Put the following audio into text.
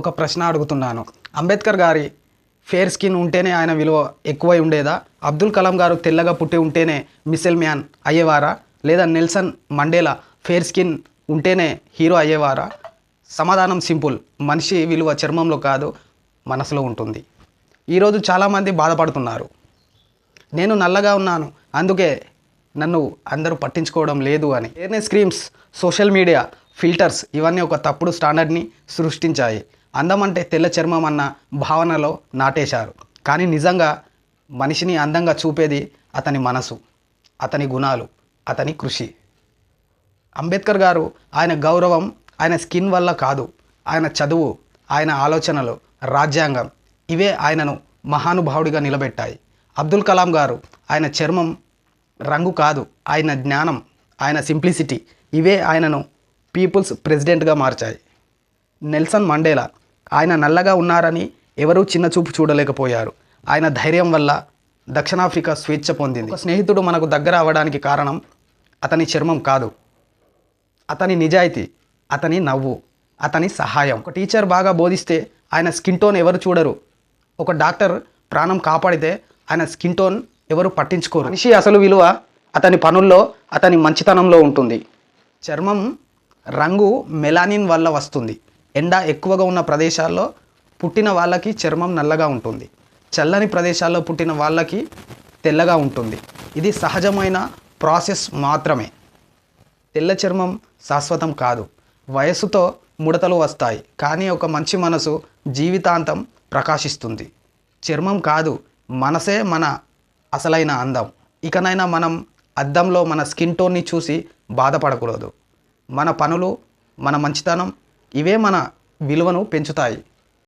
ఒక ప్రశ్న అడుగుతున్నాను. అంబేద్కర్ గారి ఫేర్ స్కిన్ ఉంటేనే ఆయన విలువ ఎక్కువై ఉండేదా? అబ్దుల్ కలాం గారు తెల్లగా పుట్టి ఉంటేనే మిసెల్ మ్యాన్ అయ్యేవారా? లేదా నెల్సన్ మండేలా ఫేర్ స్కిన్ ఉంటేనే హీరో అయ్యేవారా? సమాధానం సింపుల్. మనిషి విలువ చర్మంలో కాదు మనసులో ఉంటుంది. ఈరోజు చాలామంది బాధపడుతున్నారు. నేను నల్లగా ఉన్నాను అందుకే నన్ను అందరూ పట్టించుకోవడం లేదు అని. Fairness creams social media filters ఇవన్నీ ఒక తప్పుడు స్టాండర్డ్ని సృష్టించాయి. అందం అంటే తెల్ల చర్మం అన్న భావనలో నాటేశారు. కానీ నిజంగా మనిషిని అందంగా చూపేది అతని మనసు అతని గుణాలు అతని కృషి. అంబేద్కర్ గారు ఆయన గౌరవం ఆయన స్కిన్ వల్ల కాదు ఆయన చదువు ఆయన ఆలోచనలు రాజ్యాంగం ఇవే ఆయనను మహానుభావుడిగా నిలబెట్టాయి. అబ్దుల్ కలాం గారు ఆయన చర్మం రంగు కాదు ఆయన జ్ఞానం ఆయన సింప్లిసిటీ ఇవే ఆయనను పీపుల్స్ ప్రెసిడెంట్గా మార్చాయి. నెల్సన్ మండేలా ఆయన నల్లగా ఉన్నారని ఎవరూ చిన్న చూపు చూడలేకపోయారు. ఆయన ధైర్యం వల్ల దక్షిణాఫ్రికా స్వేచ్ఛ పొందింది. స్నేహితుడు మనకు దగ్గర అవ్వడానికి కారణం అతని చర్మం కాదు. అతని నిజాయితీ అతని నవ్వు అతని సహాయం. ఒక టీచర్ బాగా బోధిస్తే ఆయన స్కిన్ టోన్ ఎవరు చూడరు. ఒక డాక్టర్ ప్రాణం కాపాడితే ఆయన స్కిన్ టోన్ ఎవరు పట్టించుకోరు. మనిషి అసలు విలువ అతని పనుల్లో అతని మంచితనంలో ఉంటుంది. చర్మం రంగు మెలానిన్ వల్ల వస్తుంది. ఎండ ఎక్కువగా ఉన్న ప్రదేశాల్లో పుట్టిన వాళ్ళకి చర్మం నల్లగా ఉంటుంది. చల్లని ప్రదేశాల్లో పుట్టిన వాళ్ళకి తెల్లగా ఉంటుంది. ఇది సహజమైన ప్రాసెస్ మాత్రమే. తెల్ల చర్మం శాశ్వతం కాదు. వయస్సుతో ముడతలు వస్తాయి. కానీ ఒక మంచి మనసు జీవితాంతం ప్రకాశిస్తుంది. చర్మం కాదు మనసే మన అసలైన అందం. ఇకనైనా మనం అద్దంలో మన స్కిన్ టోన్ని చూసి బాధపడకూడదు. మన పనులు మన మంచితనం ఇవే మన విలువను పెంచుతాయి.